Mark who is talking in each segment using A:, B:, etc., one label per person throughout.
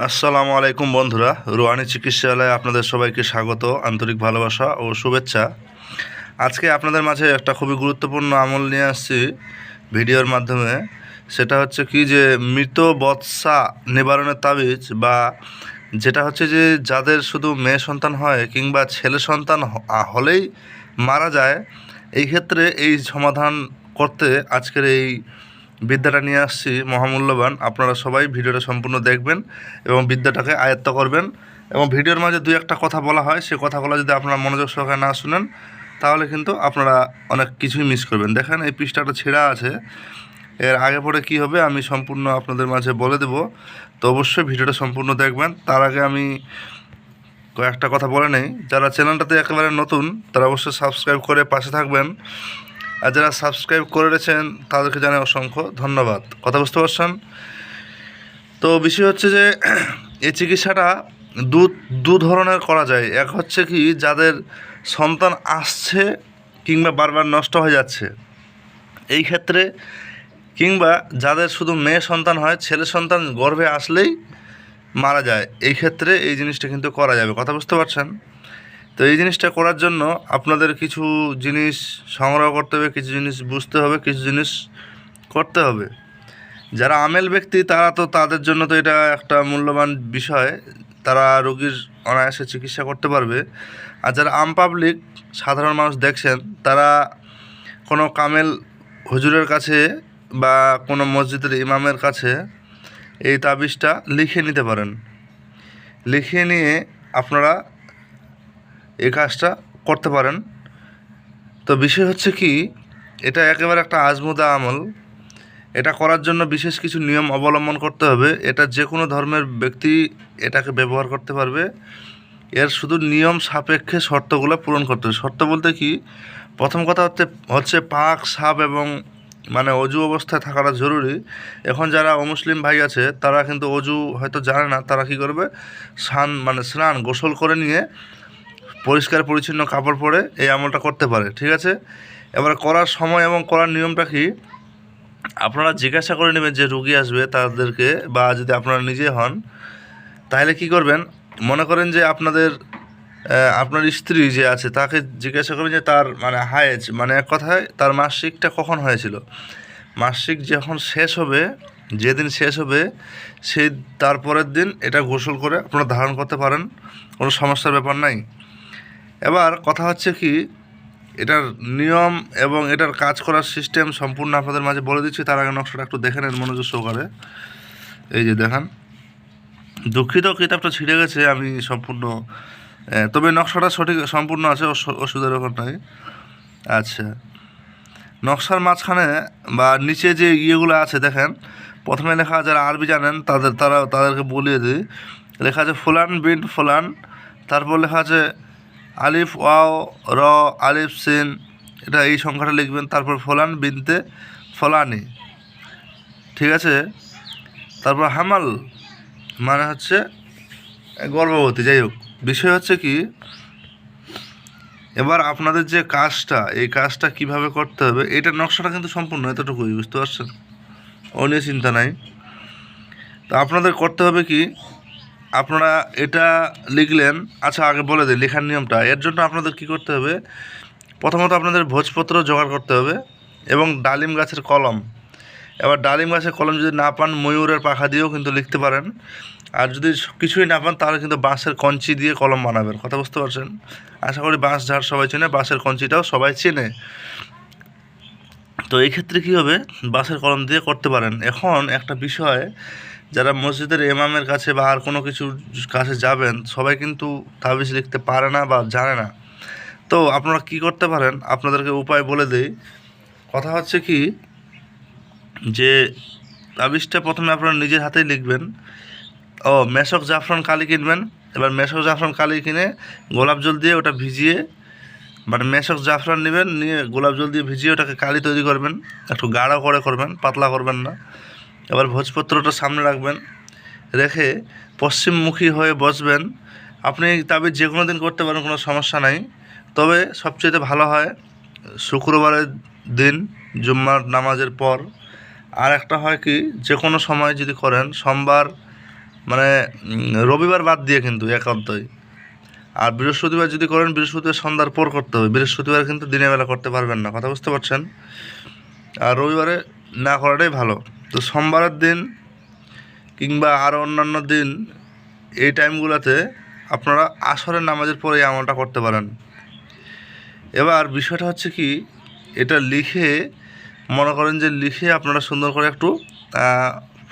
A: আসসালামু আলাইকুম বন্ধুরা। রুয়ানি চিকিৎসালয়ে আপনাদের সবাইকে স্বাগত, আন্তরিক ভালোবাসা ও শুভেচ্ছা। আজকে আপনাদের মাঝে একটা খুবই গুরুত্বপূর্ণ আমল নিয়ে আসছি ভিডিওর মাধ্যমে। সেটা হচ্ছে কি যে, মৃত বৎসা নিবারণের তাবিজ বা যেটা হচ্ছে যে, যাদের শুধু মেয়ে সন্তান হয় কিংবা ছেলে সন্তান হলেই মারা যায়, এই ক্ষেত্রে এই সমাধান করতে আজকের এই বিদ্যাটা নিয়ে আসছি মহামূল্যবান। আপনারা সবাই ভিডিওটা সম্পূর্ণ দেখবেন এবং বিদ্যাটাকে আয়ত্ত করবেন। এবং ভিডিওর মাঝে দুই একটা কথা বলা হয়, সে কথাগুলো যদি আপনারা মনোযোগ সহকারে না শুনেন, তাহলে কিন্তু আপনারা অনেক কিছুই মিস করবেন। দেখেন, এই পৃষ্ঠাটা ছেঁড়া আছে। এর আগে পরে কি হবে আমি সম্পূর্ণ আপনাদের মাঝে বলে দেব। তো অবশ্যই ভিডিওটা সম্পূর্ণ দেখবেন। তার আগে আমি কয়েকটা কথা বলে নেই। যারা চ্যানেলটাতে একেবারে নতুন, তারা অবশ্যই সাবস্ক্রাইব করে পাশে থাকবেন। আর যারা সাবস্ক্রাইব করে রেখেছেন, তাদেরকে জানাই অসংখ্য ধন্যবাদ। কথা বুঝতে পারছেন? তো বিষয় হচ্ছে যে, এই চিকিৎসাটা দু দু ধরনের করা যায়। এক হচ্ছে কি, যাদের সন্তান আসছে কিংবা বারবার নষ্ট হয়ে যাচ্ছে, এই ক্ষেত্রে কিংবা যাদের শুধু মেয়ে সন্তান হয়, ছেলে সন্তান গর্ভে আসলেই মারা যায়, এই ক্ষেত্রে এই জিনিসটা কিন্তু করা যাবে। কথা বুঝতে পারছেন? তো এই জিনিসটা করার জন্য আপনাদের কিছু জিনিস সংগ্রহ করতে হবে, কিছু জিনিস বুঝতে হবে, কিছু জিনিস করতে হবে। যারা আমেল ব্যক্তি, তারা তো তাদের জন্য তো এটা একটা মূল্যবান বিষয়। তারা রোগীর অনায়াসে চিকিৎসা করতে পারবে। আর যারা আম পাবলিক সাধারণ মানুষ দেখছেন, তারা কোনো কামেল হুজুরের কাছে বা কোনো মসজিদের ইমামের কাছে এই তাবিজটা লিখে নিতে পারেন। লিখিয়ে নিয়ে আপনারা এই কাজটা করতে পারেন। তো বিষয় হচ্ছে কি, এটা একেবারে একটা আজমুদা আমল। এটা করার জন্য বিশেষ কিছু নিয়ম অবলম্বন করতে হবে। এটা যে কোনো ধর্মের ব্যক্তি এটাকে ব্যবহার করতে পারবে। এর শুধু নিয়ম সাপেক্ষে শর্তগুলো পূরণ করতে হবে। শর্ত বলতে কি, প্রথম কথা হচ্ছে হচ্ছে পাক, সাপ এবং মানে অজু অবস্থায় থাকাটা জরুরি। এখন যারা অমুসলিম ভাই আছে, তারা কিন্তু অজু হয়তো জানে না, তারা কি করবে? স্নান মানে স্নান, গোসল করে নিয়ে পরিষ্কার, পরিচ্ছন্ন কাপড় পরে এই আমলটা করতে পারে, ঠিক আছে? এবার করার সময় এবং করার নিয়মটা কি? আপনারা জিজ্ঞাসা করে নেবেন যে রুগী আসবে তাদেরকে বা যদি আপনারা নিজে হন, তাহলে কি করবেন? মনে করেন যে আপনাদের আপনার স্ত্রী যে আছে, তাকে জিজ্ঞাসা করবেন যে তার মানে হায়েজ মানে এক কথায় তার মাসিকটা কখন হয়েছিল? মাসিক যখন শেষ হবে, যেদিন শেষ হবে, সেই তারপরের দিন এটা গোসল করে আপনারা ধারণ করতে পারেন, কোনো সমস্যার ব্যাপার নাই। এবার কথা হচ্ছে কি, এটার নিয়ম এবং এটার কাজ করার সিস্টেম সম্পূর্ণ আপনাদের মাঝে বলে দিচ্ছি, তার আগে নকশাটা একটু দেখে নেন মনোযোগ সহকারে। এই যে দেখান, দুঃখিত কিতাবটা ছিঁড়ে গেছে, আমি সম্পূর্ণ তবে নকশাটা সঠিক সম্পূর্ণ আছে ব্যাপার নাই। আচ্ছা নকশার মাঝখানে বা নিচে যে ইয়েগুলো আছে, দেখেন, প্রথমে লেখা যারা আরবি জানেন, তাদের, তারা, তাদেরকে বলিয়ে দিই। লেখা আছে, ফুলান বিন ফুলান তারপর লেখা আছে আলিফ, ওয়াও, র, আলিফ, সিন, এটা এই সংখ্যাটা লিখবেন, তারপর ফলান বিনতে ফলানি। ঠিক আছে? তারপর হামাল মানে হচ্ছে গর্ভবতী। যাই হোক, বিষয় হচ্ছে কি, এবার আপনাদের যে কাজটা, এই কাজটা কীভাবে করতে হবে এটার নকশাটা কিন্তু সম্পূর্ণ এতটুকুই, বুঝতে পারছেন? ও নিয়ে চিন্তা নাই। তো আপনাদের করতে হবে কি আপনারা এটা লিখলেন। আচ্ছা আগে বলে দিই, লেখার নিয়মটা। এর জন্য আপনাদের কি করতে হবে? প্রথমত আপনাদের ভোজপত্র জোগাড় করতে হবে এবং ডালিম গাছের কলম। এবার ডালিম গাছের কলম যদি না পান, ময়ূরের পাখা দিয়েও কিন্তু লিখতে পারেন। আর যদি কিছুই না পান, তাহলে কিন্তু বাঁশের কঞ্চি দিয়ে কলম বানাবেন। কথা বুঝতে পারছেন? আশা করি বাঁশ ঝাড় সবাই চেনে, বাঁশের কঞ্চিটাও সবাই চেনে। তো এই ক্ষেত্রে কী হবে? বাঁশের কলম দিয়ে করতে পারেন। এখন একটা বিষয় যারা মসজিদের এমামের কাছে বা আর কোনো কিছুর কাছে যাবেন, সবাই কিন্তু তাবিজ লিখতে পারে না বা জানে না। তো আপনারা কি করতে পারেন? আপনাদেরকে উপায় বলে দেই। কথা হচ্ছে কি, যে তাবিজটা প্রথমে আপনারা নিজের হাতেই লিখবেন। ও, মেশক জাফরান কালি কিনবেন। এবার মেশক জাফরান কালি কিনে গোলাপ জল দিয়ে ওটা ভিজিয়ে মানে মেশক জাফরান নেবেন, নিয়ে গোলাপ জল দিয়ে ভিজিয়ে ওটাকে কালি তৈরি করবেন। একটু গাঢ় করে করবেন, পাতলা করবেন না। এবার ভোজপত্রটা সামনে রাখবেন। রেখে পশ্চিমমুখী হয়ে বসবেন। আপনি তাবিজ যে কোনো দিন করতে পারেন, কোনো সমস্যা নাই। তবে সবচেয়ে ভালো হয় শুক্রবারের দিন, জুম্মার নামাজের পর। আর একটা হয় কি যে কোনো সময় যদি করেন, সোমবার মানে রবিবার বাদ দিয়ে কিন্তু একান্তই। আর বৃহস্পতিবার যদি করেন, বৃহস্পতিবার সন্ধ্যার পর করতে হবে। বৃহস্পতিবার কিন্তু দিনের বেলা করতে পারবেন না, কথা বুঝতে পারছেন? আর রবিবারে না করাটাই ভালো। তো সোমবারের দিন কিংবা আরও অন্যান্য দিন এই টাইমগুলোতে আপনারা আসরের নামাজের পরে এই আমলটা করতে পারেন। এবার বিষয়টা হচ্ছে কি, এটা লিখে মনে করেন যে লিখে আপনারা সুন্দর করে একটু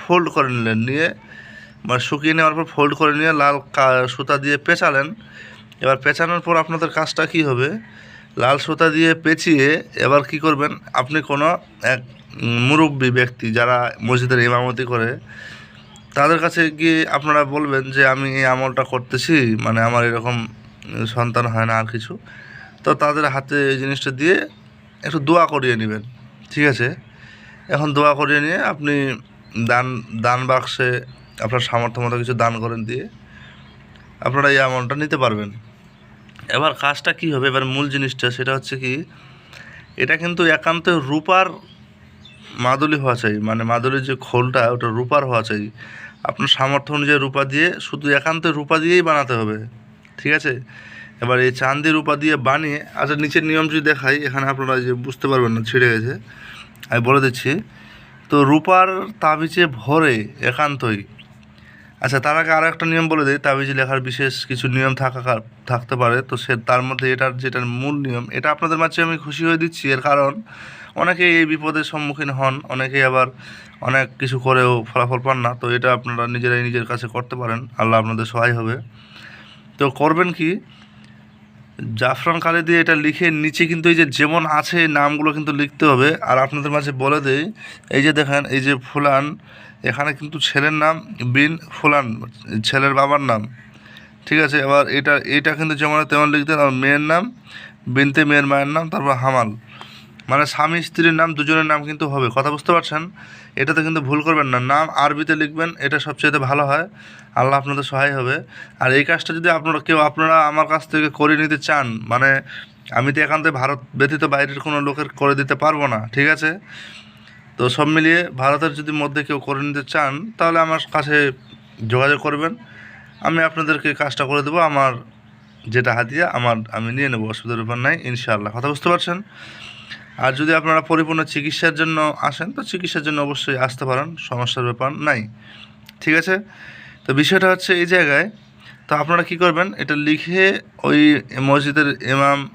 A: ফোল্ড করে নিলেন। নিয়ে মানে শুকিয়ে নেওয়ার পর ফোল্ড করে নিয়ে লাল সুতা দিয়ে পেঁচালেন। এবার পেঁচানোর পর আপনাদের কাজটা কি হবে? লাল সুতা দিয়ে পেঁচিয়ে এবার কি করবেন? আপনি কোনো এক মুরব্বী ব্যক্তি যারা মসজিদের ইমামতি করে, তাদের কাছে গিয়ে আপনারা বলবেন যে, আমি এই আমলটা করতেছি মানে আমার এরকম সন্তান হয় না আর কিছু। তো তাদের হাতে এই জিনিসটা দিয়ে একটু দোয়া করিয়ে নেবেন, ঠিক আছে? এখন দোয়া করিয়ে নিয়ে আপনি দান দান বাক্সে আপনার সামর্থ্য মতো কিছু দান করেন দিয়ে আপনারা এই আমলটা নিতে পারবেন। এবার কাজটা কি হবে? এবার মূল জিনিসটা সেটা হচ্ছে কি, এটা কিন্তু একান্ত রূপার মাদুলি হওয়া চাই মানে মাদুলির যে খোলটা, ওটা রূপার হওয়া চাই। আপনার সামর্থ্য অনুযায়ী রূপা দিয়ে, শুধু একান্ত রূপা দিয়েই বানাতে হবে, ঠিক আছে? এবার এই চান্দি রূপা দিয়ে বানিয়ে আচ্ছা নিচের নিয়ম যদি দেখাই, এখানে আপনারা যে বুঝতে পারবেন না, ছিঁড়ে গেছে। আমি বলে দিচ্ছি, তো রূপার তাবিজে ভরে একান্তই আচ্ছা তার আগে আরও একটা নিয়ম বলে দিই, তাবিজ লেখার বিশেষ কিছু নিয়ম থাকা থাকতে পারে। তো সে, তার মধ্যে এটার যেটার মূল নিয়ম, এটা আপনাদের মাঝে আমি খুশি হয়ে দিচ্ছি, এর কারণ অনেকেই এই বিপদের সম্মুখীন হন, অনেকেই আবার অনেক কিছু করেও ফলাফল পান না, তো এটা আপনারা নিজেরাই নিজের কাছে করতে পারেন, আল্লাহ আপনাদের সহায় হবে। তো করবেন কি? জাফরান কালি দিয়ে এটা লিখে নিচে কিন্তু এই যে যেমন আছে নামগুলো কিন্তু লিখতে হবে, আর আপনাদের মাঝে বলে দেই, এই যে দেখেন, এই যে ফুলান এখানে কিন্তু ছেলের নাম বিন ফুলান, ছেলের বাবার নাম। ঠিক আছে, এবার এটা এটা কিন্তু যেমন তেমন লিখতে হবে। আর মেয়ের নাম, বিনতে মেয়ের মায়ের নাম, তারপর হামাল। মানে স্বামী স্ত্রীর নাম, দুজনের নাম কিন্তু হবে। কথা বুঝতে পারছেন? এটাতে কিন্তু ভুল করবেন না। নাম আরবিতে লিখবেন, এটা সবচেয়ে ভালো হয়। আল্লাহ আপনাদের সহায় হবে। আর এই কাজটা যদি আপনারা, কেউ আপনারা আমার কাছ থেকে করে নিতে চান মানে আমি তো একান্তে ভারত ব্যতীত বাইরের কোনো লোকের করে দিতে পারব না, ঠিক আছে? তো সব মিলিয়ে ভারতের যদি মধ্যে কেউ করে নিতে চান, তাহলে আমার কাছে যোগাযোগ করবেন। আমি আপনাদেরকে কাজটা করে দেবো। আমার যেটা হাতিয়া, আমার, আমি নিয়ে নেব অসুবিধার ব্যাপার নাই, ইনশাআল্লাহ। কথা বুঝতে পারছেন? আর যদি আপনারা পরিপূর্ণ চিকিৎসার জন্য আসেন, তো চিকিৎসার জন্য অবশ্যই আসতে পারেন, সমস্যার ব্যাপার নাই। ঠিক আছে? তো বিষয়টা হচ্ছে এই জায়গায়, তো আপনারা কি করবেন, এটা লিখে ওই মসজিদের ইমাম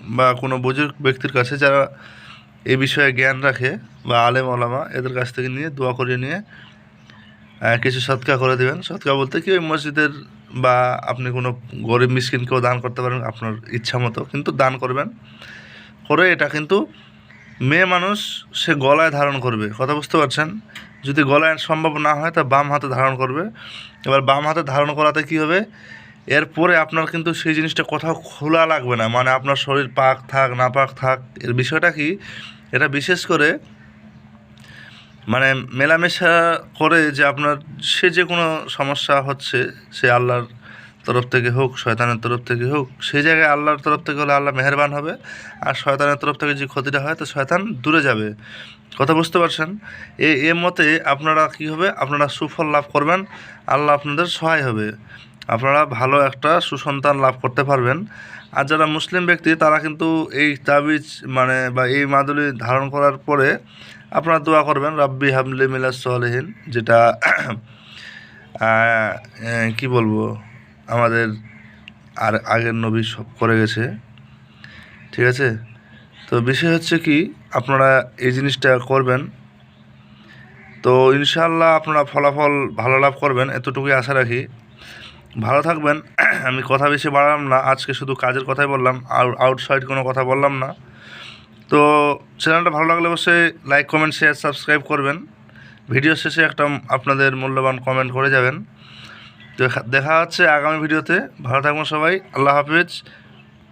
A: বা কোনো বুজুর্গ ব্যক্তির কাছে যারা এই বিষয়ে জ্ঞান রাখে বা আলেম ওলামা এদের কাছ থেকে নিয়ে দোয়া করিয়ে নিয়ে কিছু সৎকা করে দেবেন। সৎকা বলতে কি, ওই মসজিদের বা আপনি কোনো গরিব মিসকিনকেও দান করতে পারেন আপনার ইচ্ছা মতো, কিন্তু দান করবেন। করে এটা কিন্তু মেয়ে মানুষ সে গলায় ধারণ করবে। কথা বুঝতে পারছেন? যদি গলায় সম্ভব না হয়, তা বাম হাতে ধারণ করবে। এবার বাম হাতে ধারণ করাতে কী হবে? এরপরে আপনার কিন্তু সেই জিনিসটা কোথাও খোলা লাগবে না। মানে আপনার শরীর পাক থাক, না পাক থাক, এর বিষয়টা কি? এটা বিশেষ করে মানে মেলামেশা করে যে আপনার সে যে কোনো সমস্যা হচ্ছে, সে আল্লাহর তরফ থেকে হোক, শয়তানের তরফ থেকে হোক সেই জায়গায় আল্লাহর তরফ থেকে হলে আল্লাহ মেহেরবান হবে। আর শয়তানের তরফ থেকে যে ক্ষতিটা হয়, তো শয়তান দূরে যাবে। কথা বুঝতে পারছেন? এ এ মতে আপনারা কী হবে? আপনারা সুফল লাভ করবেন, আল্লাহ আপনাদের সহায় হবে। আপনারা ভালো একটা সুসন্তান লাভ করতে পারবেন। আর যারা মুসলিম ব্যক্তি, তারা কিন্তু এই তাবিজ মানে বা এই মাদুলি ধারণ করার পরে আপনারা দোয়া করবেন, রাব্বি হামলি মিলাস সালেহীন যেটা কি বলব, আমাদের আর আগের নবী সব করে গেছে। ঠিক আছে? তো বিষয় হচ্ছে কি, আপনারা এই জিনিসটা করবেন। তো ইনশাল্লাহ আপনারা ফলাফল ভালো লাভ করবেন, এতটুকুই আশা রাখি। ভালো থাকবেন। আমি কথা বেশি বাড়ালাম না, আজকে শুধু কাজের কথাই বললাম, আর আউটসাইড কোনো কথা বললাম না। তো চ্যানেলটা ভালো লাগলে অবশ্যই লাইক কমেন্ট শেয়ার সাবস্ক্রাইব করবেন। ভিডিও শেষে একটা আপনাদের মূল্যবান কমেন্ট করে যাবেন। তো দেখা- হচ্ছে আগামী ভিডিওতে ভালো থাকবেন সবাই, আল্লাহ হাফিজ।